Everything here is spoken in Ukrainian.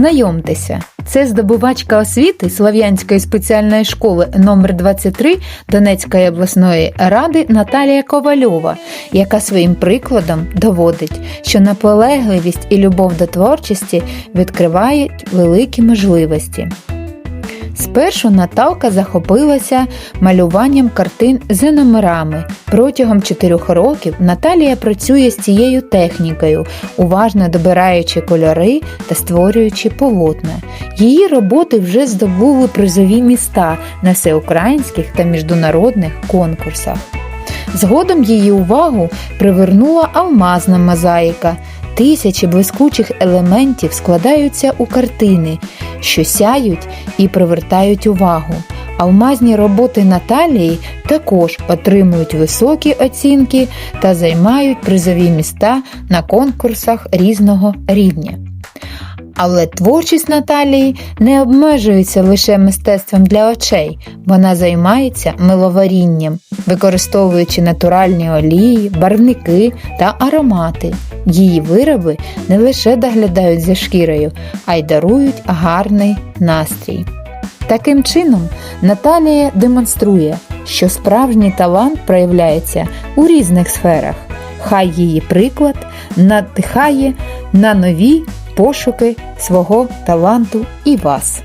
Знайомтеся, це здобувачка освіти Слов'янської спеціальної школи номер 23 Донецької обласної ради Наталія Ковальова, яка своїм прикладом доводить, що наполегливість і любов до творчості відкривають великі можливості. Спершу Наталка захопилася малюванням картин за номерами. Протягом чотирьох років Наталія працює з цією технікою, уважно добираючи кольори та створюючи полотна. Її роботи вже здобули призові міста на всеукраїнських та міжнародних конкурсах. Згодом її увагу привернула алмазна мозаїка. Тисячі блискучих елементів складаються у картини, що сяють і привертають увагу. Алмазні роботи Наталії також отримують високі оцінки та займають призові міста на конкурсах різного рівня. Але творчість Наталії не обмежується лише мистецтвом для очей, вона займається миловарінням, використовуючи натуральні олії, барвники та аромати. Її вироби не лише доглядають за шкірою, а й дарують гарний настрій. Таким чином, Наталія демонструє, що справжній талант проявляється у різних сферах. Хай її приклад надихає на нові пошуки свого таланту і вас.